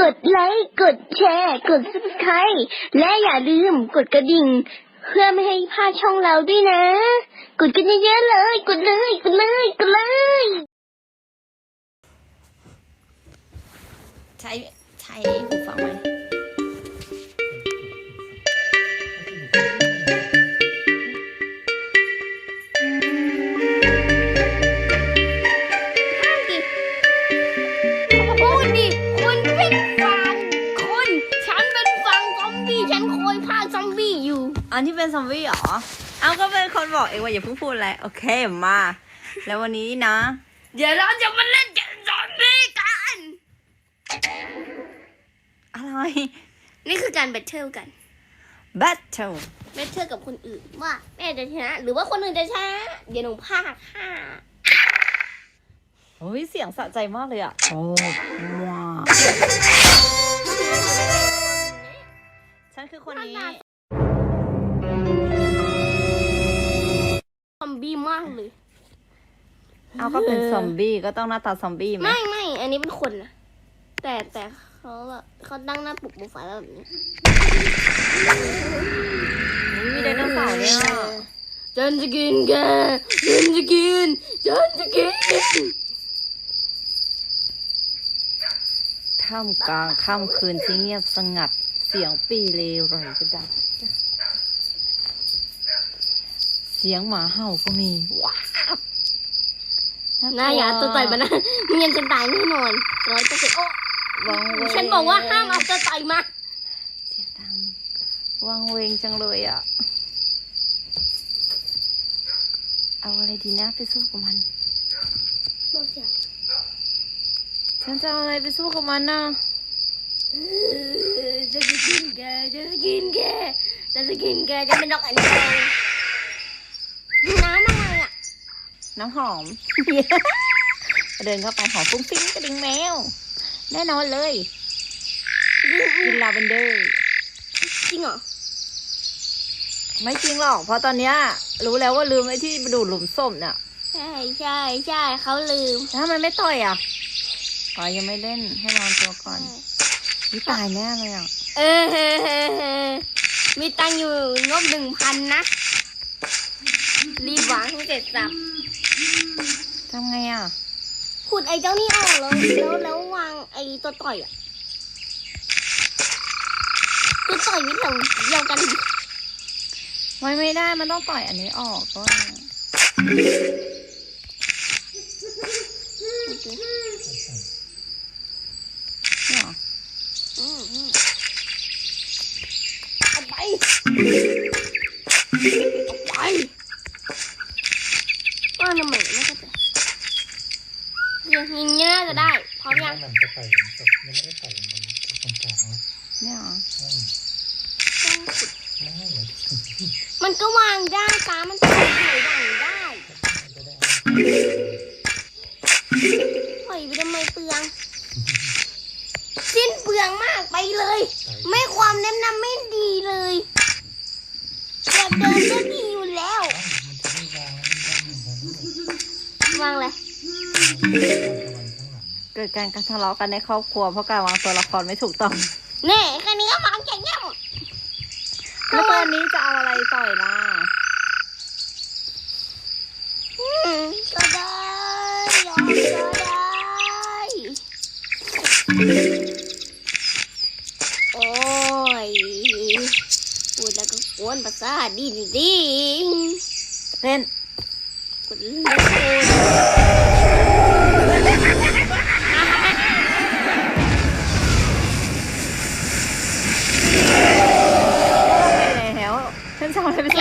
กดไลค์ กดแชร์ กด subscribe และอย่าลืมกดกระดิ่ง เพื่อไม่ให้พลาดช่องเราด้วยนะ กดกันเยอะๆเลย กดเลย กดเลย กดเลย ใช้ใช้หูฟังไหม ที่เป็นซอมบี้เหรอ เอาก็เป็นคนบอกเองว่าอย่าเพิ่งพูดอะไร โอเคมา แล้ววันนี้นะ เดี๋ยวเราจะมาเล่นเกมซอมบี้กัน อะไร นี่คือการแบทเทิลกัน battle แบทเทิลกับคนอื่นว่าแม่จะชนะ หรือว่าคนอื่นจะชนะ เดี๋ยวหนูพากค่ะโอ้ยเสียงสะใจมากเลยอะ โอ้ว้าวฉันคือคนนี้ บี้มากเลย เอาก็เป็นซอมบี้ก็ต้องหน้าตาซอมบี้ไหมไม่ไม่อันนี้เป็นคนนะแต่แต่เขาแบบเขาตั้งหน้าปลุกโปรไฟล์แบบนี้อุ๊ยมีไดโนเสาร์เนี่ยฉันจะกินแกฉันจะกินฉันจะกิน ท่ามกลางค่ำคืนที่เงียบสงัดเสียงปีเลไรก็ดังเสียงหมาเห่าก็มีว้าวนายอย่าตัวต่อยมานะไม่งั้นฉันตายแน่นอนร้อยเปอร์เซ็นต์โอ้วังเวงฉันบอกว่าห้ามเอาตัวต่อยมาเสียงดังวังเวงจังเลยอะ เอาอะไรดีนะไปสู้กับมันบอกเสียงฉันจะเอาอะไรไปสู้กับมันนะเออฉันจะกินแกฉันจะกินแกฉันจะกินแกจะเป็นดอกอัญชันน้ำอะไรอะ น้ำหอม เดินเข้าไปหอมฟุ้งฟิ้งกระดิ่งแมว แน่นอนเลย กินลาเวนเดอร์ จริงเหรอ ไม่จริงหรอก เพราะตอนเนี้ยรู้แล้วว่าลืมไอ้ที่ดูดหลุมศพน่ะ ใช่ใช่ใช่เขาลืมแล้วทำไมไม่ต่อยอะอ๋อยังไม่เล่นให้วางตัวก่อนวิตายแน่เลยอะ เออเฮ้เฮ้เฮ้มีตังค์อยู่งบหนึ่งพันนะ รีบวางให้เสร็จสับ ทำไงอะ ขุดไอ้เจ้านี่ออกแล้วแล้วแล้ววางไอ้ตัวต่อยอะ ตัวต่อยวิถีเดียวกันดิไม่ไม่ได้ มันต้องต่อยอันนี้ออกก็เนี่ยเหรออืมอืมเอาไปเอาไปว่าทำไมไม่เข้าใจอย่างนี้น่าจะได้ พร้อมยัง มันจะไต่หลุมศพยังไม่ได้ไต่หลุมบนตรงกลางนะ เนี่ยเหรออืมต้องขุดไม่เหมือนที่มันก็วางได้ตามันต่อยไหนวางได้จะได้ปล่อยไปทำไมเปลือง สิ้นเปลืองมากไปเลยไต่ไม่ความแนะนำไม่ดีเลยแบบเดินก็ดีอยู่แล้วมันจะได้วางแล้วมันได้เหมือนกันวางเลยวางข้างหลังเกิดการการทะเลาะกันในครอบครัวเพราะการวางตัวละครไม่ถูกต้องเน่แค่นี้ก็วางแก่งยังแล้วตอนนี้จะเอาอะไรต่อยล่ะอืมก็ได้ยอมก็ได้โอ้ยพูดแล้วก็กวนประสาทดีจริงเล่นๆกดเล่น แล้วฉันจะ